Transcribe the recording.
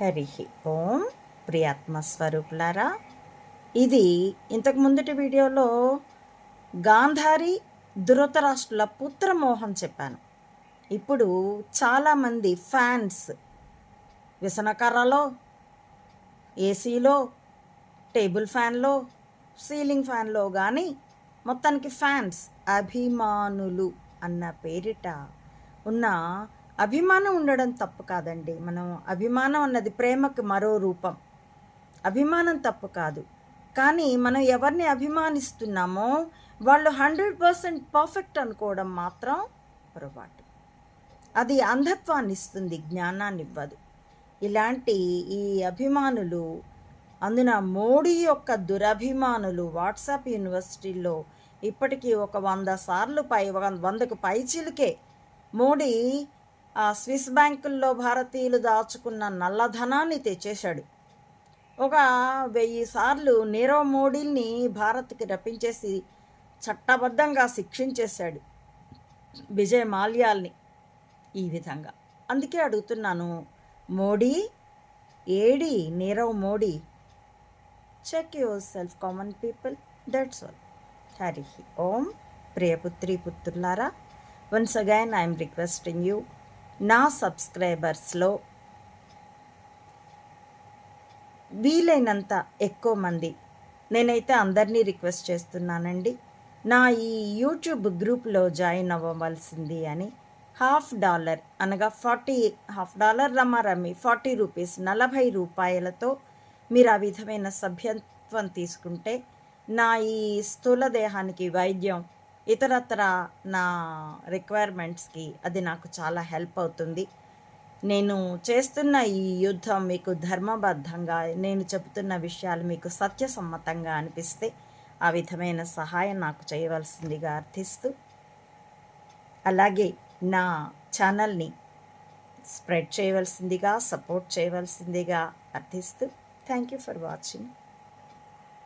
హరి ఓం ప్రియాత్మ స్వరూపులారా ఇది ఇంతకు ముందటి వీడియోలో గాంధారి ధృతరాష్ట్రుల పుత్రమోహం చెప్పాను. ఇప్పుడు చాలామంది ఫ్యాన్స్ విసనకర్రలో ఏసీలో టేబుల్ ఫ్యాన్లో సీలింగ్ ఫ్యాన్లో కానీ మొత్తానికి ఫ్యాన్స్ అభిమానులు అన్న పేరిట ఉన్న అభిమానం ఉండడం తప్పు కాదండి. మనం అభిమానం అన్నది ప్రేమకు మరో రూపం. అభిమానం తప్పు కాదు. కానీ మనం ఎవరిని అభిమానిస్తున్నామో వాళ్ళు హండ్రెడ్ పర్సెంట్ పర్ఫెక్ట్ అనుకోవడం మాత్రం పొరపాటు. అది అంధత్వాన్ని ఇస్తుంది జ్ఞానాన్ని ఇవ్వదు. ఇలాంటి ఈ అభిమానులు అందున మోడీ యొక్క దురభిమానులు వాట్సాప్ యూనివర్సిటీలో ఇప్పటికీ ఒక వంద సార్లు పై వందకు పైచిలుకే మోడీ స్విస్ బ్యాంకుల్లో భారతీయులు దాచుకున్న నల్లధనాన్ని తెచ్చేశాడు. ఒక వెయ్యి సార్లు నీరవ్ మోడీని భారత్కి రప్పించేసి చట్టబద్ధంగా శిక్షించేశాడు విజయ్ మాల్యాల్ని ఈ విధంగా. అందుకే అడుగుతున్నాను Modi AD Nirav Modi check yourself common people that's all Hari Om ప్రియపుత్రి పుత్రులారా once again I'm requesting you నా సబ్స్క్రైబర్స్లో వీలైనంత ఎక్కువ మంది నేనైతే అందరినీ రిక్వెస్ట్ చేస్తున్నానండి. నా ఈ యూట్యూబ్ గ్రూప్లో జాయిన్ అవ్వవలసింది అని హాఫ్ డాలర్ అనగా ఫార్టీ హాఫ్ డాలర్ రమారమి ఫార్టీ రూపీస్ నలభై రూపాయలతో మీరు ఆ విధమైన సభ్యత్వం తీసుకుంటే నా ఈ స్థూల దేహానికి వైద్యం ఇతరత్ర నా రిక్వైర్మెంట్స్కి అది నాకు చాలా హెల్ప్ అవుతుంది. నేను చేస్తున్న ఈ యుద్ధం మీకు ధర్మబద్ధంగా నేను చెబుతున్న విషయాలు మీకు సత్యసమ్మతంగా అనిపిస్తే ఆ విధమైన సహాయం నాకు చేయవలసిందిగా అర్థిస్తూ అలాగే నా ఛానల్ని స్ప్రెడ్ చేయవలసిందిగా సపోర్ట్ చేయవలసిందిగా అర్థిస్తూ థ్యాంక్ యూ ఫర్ వాచింగ్